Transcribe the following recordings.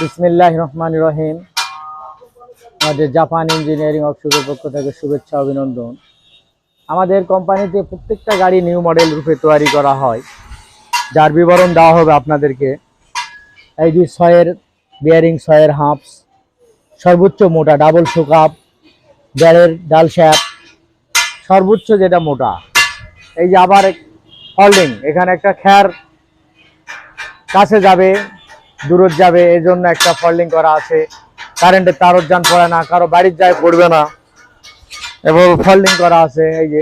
বিসমিল্লাহ রহমান রহিম আমাদের Japan engineering অফিসের পক্ষ থেকে শুভেচ্ছা, অভিনন্দন। আমাদের কোম্পানিতে প্রত্যেকটা গাড়ি নিউ মডেল রূপে তৈরি করা হয়। যার বিবরণ দেওয়া হবে আপনাদেরকে। এই যে ছয়ের বিয়ারিং ছয়ের হাঁপস সর্বোচ্চ মোটা ডাবল শুকাপ ব্যারের ডাল শ্যাপ সর্বোচ্চ যেটা মোটা। এই যে আবার ফল্ডিং এখানে একটা খ্যার কাছে যাবে। দূরত যাবে এই জন্য একটা ফল্ডিং করা আছে। কারেন্টের তারত যান পড়ে না, কারও বাড়ির যায় পড়বে না। এবং ফল্ডিং করা আছে, এই যে।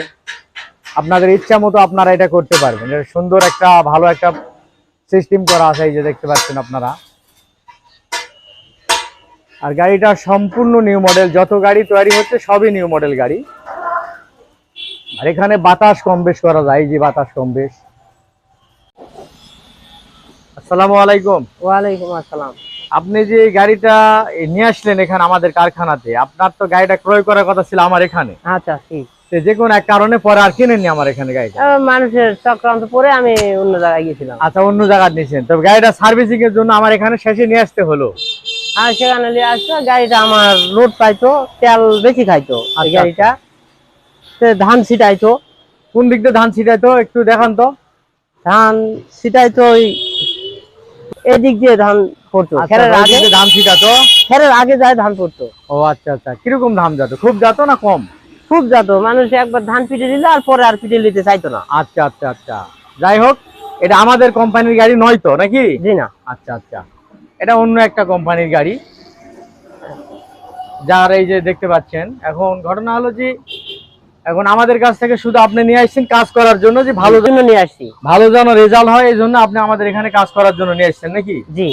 আপনাদের ইচ্ছা মতো আপনারা এটা করতে পারবেন। সুন্দর একটা, ভালো একটা সিস্টেম করা আছে, এই যে দেখতে পাচ্ছেন আপনারা। আর গাড়িটা সম্পূর্ণ নিউ মডেল যত গাড়ি তৈরি হচ্ছে সবই নিউ মডেল গাড়ি। আর এখানে বাতাস কম বেশ করা যায় যে বাতাস কম বেশ। আসসালামু আলাইকুম। ওয়ালাইকুম আসসালাম। আপনি যে গাড়িটা নিয়ে আসলেন এখানে আমাদের কারখানাতে আপনার তো গাড়িটা ক্রয় করার কথা ছিল আমার এখানে। আচ্ছা ঠিক। যে কোনো এক কারণে পরে আর কিনেননি আমার এখানে গাড়িটা? মানুষের চক্রান্ত পরে আমি অন্য জায়গায় গিয়েছিলাম। আচ্ছা অন্য জায়গায় নিয়েছেন। তবে গাড়িটা সার্ভিসিং এর জন্য আমার এখানে শেষে নিয়ে আসতে হলো। আর সেখানে নিয়ে আসতো গাড়িটা আমার লোড পাইতো তেল বেশি খাইতো এই আচ্ছা, গাড়িটা। ধান ছিটাইতো। কোন দিক দিয়ে ধান ছিটাই তো একটু দেখান তো। ধান ছিটাইতো ওই এদিক দিয়ে ধান পড়তো। আচ্ছা, খেরের আগে ধান ছিটাতো? খেরের আগে যায় ধান পড়তো। ও আচ্ছা আচ্ছা। কীরকম ধান যাতো? খুব যাতো না কম? খুব যেত। মানুষ একবার ধান পিটে দিল আর পরে আর পিটে নিতে চাইতো না। আচ্ছা আচ্ছা আচ্ছা। যাই হোক এটা আমাদের কোম্পানির গাড়ি নয় তো নাকি? জি না। আচ্ছা আচ্ছা। এটা অন্য একটা কোম্পানির গাড়ি। যার এই যে দেখতে পাচ্ছেন এখন ঘটনা হলো যে এখন আমাদের কাছ থেকে শুধু আপনি নিয়ে আসছেন কাজ করার জন্য যে ভালো জন্য নিয়ে আসছি। ভালো যেন রেজাল্ট হয় এই জন্য আপনি আমাদের এখানে কাজ করার জন্য নিয়ে আসছেন নাকি? জি।